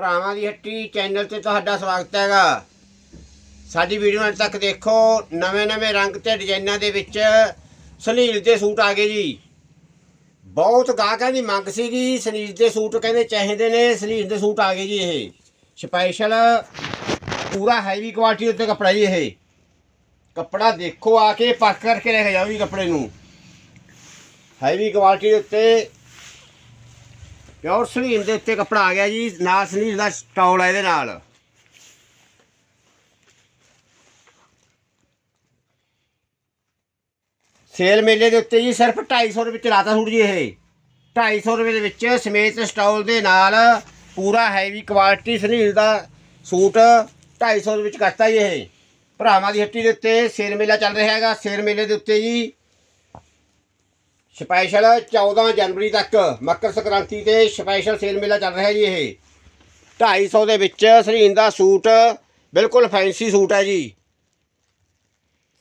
ਭਰਾਵਾਂ ਦੀ ਹੱਟੀ ਚੈਨਲ ਤੇ ਤੁਹਾਡਾ ਸਵਾਗਤ ਹੈਗਾ। ਸਾਡੀ ਵੀਡੀਓ ਅੰਤ ਤੱਕ ਦੇਖੋ ਨਵੇਂ-ਨਵੇਂ ਰੰਗ ਤੇ ਡਿਜ਼ਾਈਨਾਂ ਦੇ ਵਿੱਚ ਸਲੀਲ ਦੇ ਸੂਟ ਆ ਗਏ ਜੀ। ਬਹੁਤ ਗਾਹਕਾਂ ਦੀ ਮੰਗ ਸੀਗੀ ਸਲੀਲ ਦੇ ਸੂਟ ਕਹਿੰਦੇ ਚਾਹੀਦੇ ਨੇ ਸਲੀਲ ਦੇ ਸੂਟ ਆ ਗਏ ਜੀ ਇਹ। ਸਪੈਸ਼ਲ ਪੂਰਾ ਹੈਵੀ ਕੁਆਲਿਟੀ ਉੱਤੇ ਕੱਪੜਾ ਜੀ ਇਹ। ਕੱਪੜਾ ਦੇਖੋ ਆ ਕੇ ਪੱਕ ਕਰਕੇ ਲੈ ਕੇ ਜਾਓ ਜੀ ਕੱਪੜੇ ਨੂੰ। ਹੈਵੀ ਕੁਆਲਿਟੀ ਦੇ ਉੱਤੇ ਪਿਓਰ ਸਲੀਨ ਦੇ ਉੱਤੇ ਕੱਪੜਾ ਆ ਗਿਆ ਜੀ, ਨਾਲ ਸਲੀਨ ਦਾ ਸਟਾਲ ਹੈ ਇਹਦੇ ਨਾਲ। ਸੇਲ ਮੇਲੇ ਦੇ ਉੱਤੇ ਜੀ ਸਿਰਫ 250 ਰੁਪਏ ਚ ਲਾਤਾ ਸੂਟ ਜੀ ਇਹ। 250 ਰੁਪਏ ਦੇ ਵਿੱਚ ਸਮੇਤ ਸਟਾਲ ਦੇ ਨਾਲ ਪੂਰਾ ਹੈਵੀ ਕੁਆਲਿਟੀ ਸਲੀਨ ਦਾ ਸੂਟ 250 ਰੁਪਏ ਵਿੱਚ ਕਰਤਾ ਜੀ ਇਹ। ਭਰਾਵਾਂ ਦੀ ਹੱਟੀ ਦੇ ਉੱਤੇ ਸੇਲ ਮੇਲਾ ਚੱਲ ਰਿਹਾ ਹੈਗਾ। ਸੇਲ ਮੇਲੇ ਦੇ ਉੱਤੇ ਜੀ ਸਪੈਸ਼ਲ 14 ਜਨਵਰੀ ਤੱਕ ਮਕਰ ਸੰਕ੍ਰਾਂਤੀ ਤੇ ਸਪੈਸ਼ਲ ਸੇਲ ਮੇਲਾ ਚੱਲ ਰਿਹਾ ਜੀ ਇਹ। 250 ਦੇ ਵਿੱਚ ਸਰੀਨ ਦਾ ਸੂਟ, ਬਿਲਕੁਲ ਫੈਂਸੀ ਸੂਟ ਹੈ ਜੀ।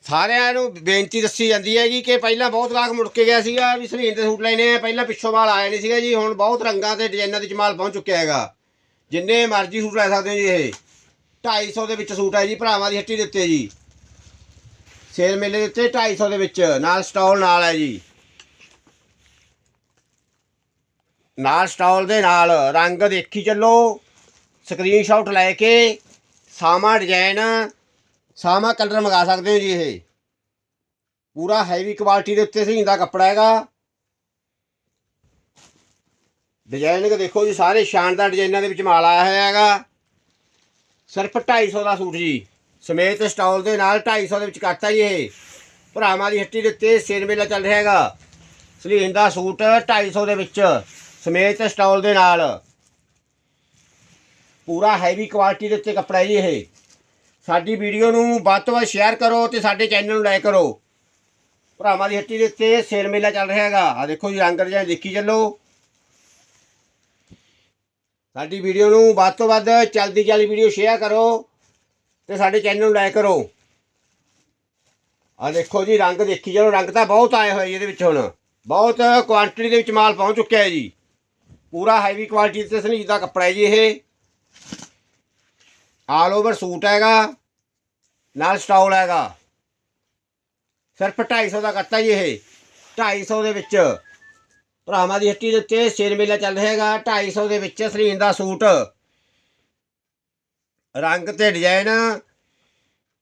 ਸਾਰਿਆਂ ਨੂੰ ਬੇਨਤੀ ਦੱਸੀ ਜਾਂਦੀ ਹੈ ਜੀ ਕਿ ਪਹਿਲਾਂ ਬਹੁਤ ਗਾਹਕ ਮੁੜ ਕੇ ਗਿਆ ਸੀਗਾ ਵੀ ਸਰੀਨ ਦੇ ਸੂਟ ਲੈਣੇ ਆ। ਪਹਿਲਾਂ ਪਿੱਛੋਂ ਮਾਲ ਆਇਆ ਨਹੀਂ ਸੀਗਾ ਜੀ, ਹੁਣ ਬਹੁਤ ਰੰਗਾਂ ਤੇ ਡਿਜ਼ਾਈਨਾਂ ਦੇ ਜਮਾਲ ਪਹੁੰਚ ਚੁੱਕਿਆ ਹੈਗਾ। ਜਿੰਨੇ ਮਰਜ਼ੀ ਸੂਟ ਲੈ ਸਕਦੇ ਹੋ ਜੀ ਇਹ। 250 ਦੇ ਵਿੱਚ ਸੂਟ ਹੈ ਜੀ, ਭਰਾਵਾਂ ਦੀ ਹੱਟੀ ਦੇ ਉੱਤੇ ਜੀ। ਸੇਲ ਮੇਲੇ ਦੇ ਉੱਤੇ 250 ਦੇ ਵਿੱਚ, ਨਾਲ ਸਟਾਲ ਨਾਲ ਹੈ ਜੀ। ਨਾਲ ਸਟਾਲ ਦੇ ਨਾਲ ਰੰਗ ਦੇਖੀ ਚੱਲੋ। ਸਕਰੀਨਸ਼ਾਟ ਲੈ ਕੇ ਸਾਮਾ ਡਿਜ਼ਾਈਨ ਸਾਮਾ ਕਲਰ ਮੰਗਾ ਸਕਦੇ ਹੋ ਜੀ ਇਹ। ਪੂਰਾ ਹੈਵੀ ਕੁਆਲਿਟੀ ਦੇ ਉੱਤੇ ਸਹੀਂਦਾ ਕੱਪੜਾ ਹੈਗਾ। ਡਿਜ਼ਾਈਨ ਦੇਖੋ ਜੀ, ਸਾਰੇ ਸ਼ਾਨਦਾਰ ਡਿਜ਼ਾਈਨਾਂ ਦੇ ਵਿੱਚ ਮਾਲ ਆਇਆ ਹੋਇਆ ਹੈਗਾ। ਸਿਰਫ 250 ਦਾ ਸੂਟ ਜੀ। ਸਮੇਤ ਸਟਾਲ ਦੇ ਨਾਲ 250 ਦੇ ਵਿੱਚ ਕਰਤਾ ਜੀ ਇਹ। ਭਰਾਵਾਂ ਦੀ ਹੱਟੀ ਦੇ ਉੱਤੇ ਸੇਲ ਮੇਲਾ ਚੱਲ ਰਿਹਾ ਹੈਗਾ। ਸਲੀਨ ਦਾ ਸੂਟ 250 ਦੇ ਵਿੱਚ। ਸਮੇਤ ਸਟਾਲ ਦੇ ਨਾਲ। ਪੂਰਾ ਹੈਵੀ ਕੁਆਲਿਟੀ ਦੇ ਉੱਤੇ ਕੱਪੜਾ ਜੀ ਇਹ। ਸਾਡੀ ਵੀਡੀਓ ਨੂੰ ਵੱਧ ਤੋਂ ਵੱਧ ਸ਼ੇਅਰ ਕਰੋ ਤੇ ਸਾਡੇ ਚੈਨਲ ਨੂੰ ਲਾਈਕ ਕਰੋ। ਭਰਾਵਾਂ ਦੀ ਹੱਟੀ ਦੇ ਉੱਤੇ ਸੇਲ ਮੇਲਾ ਚੱਲ ਰਿਹਾ ਹੈਗਾ। ਆ ਦੇਖੋ ਜੀ, ਰੰਗ ਰਜਾਈ ਦੇਖੀ ਚੱਲੋ। ਸਾਡੀ ਵੀਡੀਓ ਨੂੰ ਵੱਧ ਤੋਂ ਵੱਧ ਚਲਦੀ ਚਲਦੀ ਵੀਡੀਓ ਸ਼ੇਅਰ ਕਰੋ ਤੇ ਸਾਡੇ ਚੈਨਲ ਨੂੰ ਲਾਈਕ ਕਰੋ। ਆ ਦੇਖੋ ਜੀ, ਰੰਗ ਦੇਖੀ ਚਲੋ। ਰੰਗ ਤਾਂ ਬਹੁਤ ਆਏ ਹੋਏ ਜੀ ਇਹਦੇ ਵਿੱਚ ਹੁਣ। ਬਹੁਤ ਕੁਆਂਟੀਟੀ ਦੇ ਵਿੱਚ ਮਾਲ ਪਹੁੰਚ ਚੁੱਕਿਆ ਹੈ ਜੀ। ਪੂਰਾ ਹੈਵੀ ਕੁਆਲਿਟੀ ਤੇ ਸਨੀਜ ਦਾ ਕੱਪੜਾ ਹੈ ਜੀ ਇਹ। ਆਲ ਓਵਰ ਸੂਟ ਹੈਗਾ, ਨਾਲ ਸਟਾਲ ਹੈਗਾ। ਸਿਰਫ 250 ਦਾ ਕਰਤਾ ਜੀ ਇਹ। 250 ਦੇ ਵਿੱਚ ਭਰਾਵਾਂ ਦੀ ਹੱਟੀ ਦੇ ਉੱਤੇ ਸੇਲ ਮੇਲਾ ਚੱਲ ਰਿਹਾ ਹੈਗਾ 250 ਦੇ ਵਿੱਚ ਸਲੀਨ ਦਾ ਸੂਟ। ਰੰਗ ਤੇ ਡਿਜ਼ਾਈਨ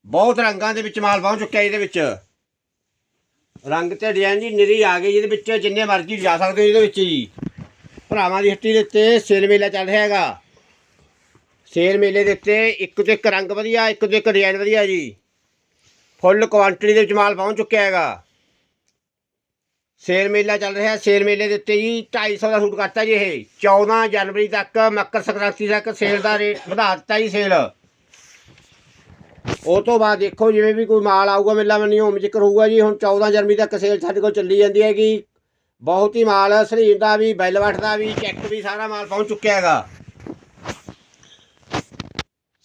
ਬਹੁਤ ਰੰਗਾਂ ਦੇ ਵਿੱਚ ਮਾਲ ਪਹੁੰਚ ਚੁੱਕਿਆ ਇਹਦੇ ਵਿੱਚ। ਰੰਗ ਤੇ ਡਿਜ਼ਾਈਨ ਜੀ ਨਿਰੀ ਆ ਗਈ, ਇਹਦੇ ਵਿੱਚ ਜਿੰਨੇ ਮਰਜ਼ੀ ਜਾ ਸਕਦੇ ਹੋ ਇਹਦੇ ਵਿੱਚ ਜੀ। ਭਰਾਵਾਂ ਦੀ ਹੱਟੀ ਦੇ ਉੱਤੇ ਸੇਲ ਮੇਲਾ ਚੱਲ ਰਿਹਾ ਹੈਗਾ। ਸੇਲ ਮੇਲੇ ਦੇ ਉੱਤੇ ਇੱਕ ਤੋਂ ਇੱਕ ਰੰਗ ਵਧੀਆ, ਇੱਕ ਤੋਂ ਇੱਕ ਡਿਜ਼ਾਈਨ ਵਧੀਆ ਜੀ। ਫੁੱਲ ਕੁਆਂਟੀਟੀ ਦੇ ਵਿੱਚ ਮਾਲ ਪਹੁੰਚ ਚੁੱਕਿਆ ਹੈਗਾ। ਸੇਲ ਮੇਲਾ ਚੱਲ ਰਿਹਾ, ਸੇਲ ਮੇਲੇ ਦੇ ਉੱਤੇ ਜੀ 250 ਦਾ ਸੂਟ ਕਰਤਾ ਜੀ ਇਹ। 14 ਜਨਵਰੀ ਤੱਕ, ਮੱਕਰ ਸੰਕ੍ਰਾਂਤੀ ਤੱਕ ਸੇਲ ਦਾ ਰੇਟ ਵਧਾ ਦਿੱਤਾ ਜੀ ਸੇਲ। ਉਹ ਤੋਂ ਬਾਅਦ ਦੇਖੋ, ਜਿਵੇਂ ਵੀ ਕੋਈ ਮਾਲ ਆਊਗਾ, ਮੇਲਾ ਮੰਨੀ ਹੋਮ ਜ਼ਿਕਰ ਹੋਊਗਾ ਜੀ, ਹੁਣ 14 ਜਨਵਰੀ ਤੱਕ ਸੇਲ ਸਾਡੇ ਕੋਲ ਚੱਲੀ ਜਾਂਦੀ ਹੈਗੀ। ਬਹੁਤ ਹੀ ਮਾਲ ਸਰੀਰ ਦਾ ਵੀ ਬੈਲਵਟ ਦਾ ਵੀ ਚੈੱਕ ਵੀ ਸਾਰਾ ਮਾਲ ਪਹੁੰਚ ਚੁੱਕਿਆ ਹੈਗਾ।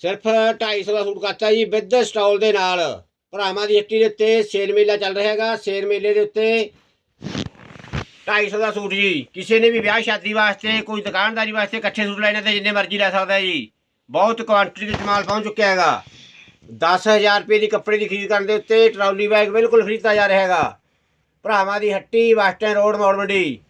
ਸਿਰਫ 250 ਦਾ ਸੂਟ ਕਰਤਾ ਜੀ ਵਿਦ ਸਟਾਲ ਦੇ ਨਾਲ। ਭਰਾਵਾਂ ਦੀ ਹੱਟੀ ਦੇ ਉੱਤੇ ਸੇਲ ਮੇਲਾ ਚੱਲ ਰਿਹਾ ਹੈਗਾ, ਸੇਲ ਮੇਲੇ ਦੇ ਉੱਤੇ 250 ਦਾ ਸੂਟ ਜੀ। ਕਿਸੇ ਨੇ ਵੀ ਵਿਆਹ ਸ਼ਾਦੀ ਵਾਸਤੇ, ਕੋਈ ਦੁਕਾਨਦਾਰੀ ਵਾਸਤੇ ਇਕੱਠੇ ਸੂਟ ਲੈਣੇ ਤੇ ਜਿੰਨੇ ਮਰਜ਼ੀ ਲੈ ਸਕਦਾ ਜੀ। ਬਹੁਤ ਕੁਆਂਟੀਟੀ ਦੇ ਮਾਲ ਪਹੁੰਚ ਚੁੱਕਿਆ ਹੈਗਾ। 10000 ਰੁਪਏ ਦੀ ਕੱਪੜੇ ਦੀ ਖਰੀਦ ਕਰਨ ਦੇ ਉੱਤੇ ਟਰਾਲੀ ਬੈਗ ਬਿਲਕੁਲ ਫ੍ਰੀ ਜਾ ਰਿਹਾ ਹੈਗਾ। ਭਰਾਵਾਂ ਦੀ ਹੱਟੀ ਬੱਸ ਸਟੈਂਡ ਰੋਡ ਮੋੜ ਮੰਡੀ।